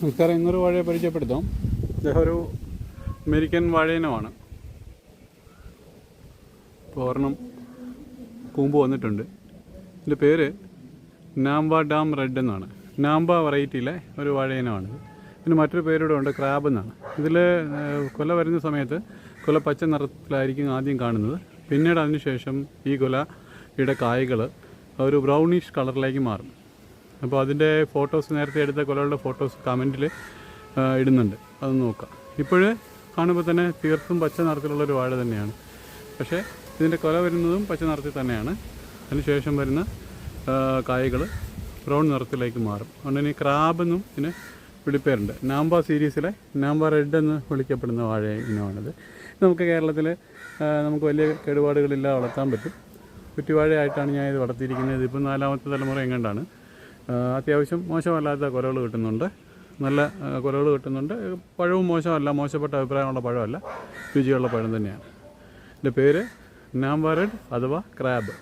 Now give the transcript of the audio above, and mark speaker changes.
Speaker 1: നമസ്കാരം ഇന്നൊരു വാഴയെ പരിചയപ്പെടുത്താം. അദ്ദേഹം ഒരു അമേരിക്കൻ വാഴയിനമാണ്. ഇപ്പോൾ ഒരെണ്ണം കൂമ്പ് വന്നിട്ടുണ്ട്. ഇതിന്റെ പേര് നാംബ ഡാം റെഡ് എന്നാണ്. നാംബ വെറൈറ്റിയിലെ ഒരു വാഴയിനമാണ്. ഇതിന് മറ്റൊരു പേരൂടെ ഉണ്ട് ക്രാബ് എന്നാണ്. ഇതിൽ കൊല വരുന്ന സമയത്ത് കൊല പച്ച നിറത്തിലായിരിക്കും ആദ്യം കാണുന്നത്. പിന്നീട് അതിനുശേഷം ഈ കൊല കൊലയുടെ കായകൾ ഒരു ബ്രൗണിഷ് കളറിലേക്ക് മാറും. അപ്പോൾ അതിന്റെ ഫോട്ടോസ് നേരത്തെ എടുത്ത കൊലകളുടെ ഫോട്ടോസ് കമന്റിൽ ഇടുന്നുണ്ട്. അത് നോക്കാം. ഇപ്പോൾ കാണുമ്പോൾ തന്നെ തീർത്തും പച്ച നിറത്തിലുള്ളൊരു വാഴ തന്നെയാണ്. പക്ഷേ ഇതിന്റെ കൊല വരുന്നതും പച്ച നിറത്തിൽ തന്നെയാണ്. അതിനുശേഷം വരുന്ന കായകൾ ബ്രൗൺ നിറത്തിലേക്ക് മാറും. അതുകൊണ്ട് തന്നെ ക്രാബ് എന്നും ഇതിന് വിളിപ്പേരുണ്ട്. നാമ്പ സീരീസിലെ നാമ്പ റെഡ് എന്ന് വിളിക്കപ്പെടുന്ന വാഴ ഇനമാണിത്. നമുക്ക് കേരളത്തിൽ നമുക്ക് വലിയ കേടുപാടുകളില്ലാതെ വളർത്താൻ പറ്റും. കുറ്റിവാഴയായിട്ടാണ് ഞാൻ ഇത് വളർത്തിയിരിക്കുന്നത്. ഇതിപ്പോൾ നാലാമത്തെ തലമുറ എങ്ങാണ്ടാണ്. അത്യാവശ്യം മോശമല്ലാത്ത കുലകൾ കിട്ടുന്നുണ്ട്. നല്ല കുലകൾ കിട്ടുന്നുണ്ട്. പഴവും മോശമല്ല മോശപ്പെട്ട അഭിപ്രായമുള്ള പഴമല്ല. രുചിയുള്ള പഴം തന്നെയാണ്. എന്റെ പേര് നാംബാരഡ് അഥവാ ക്രാബ്.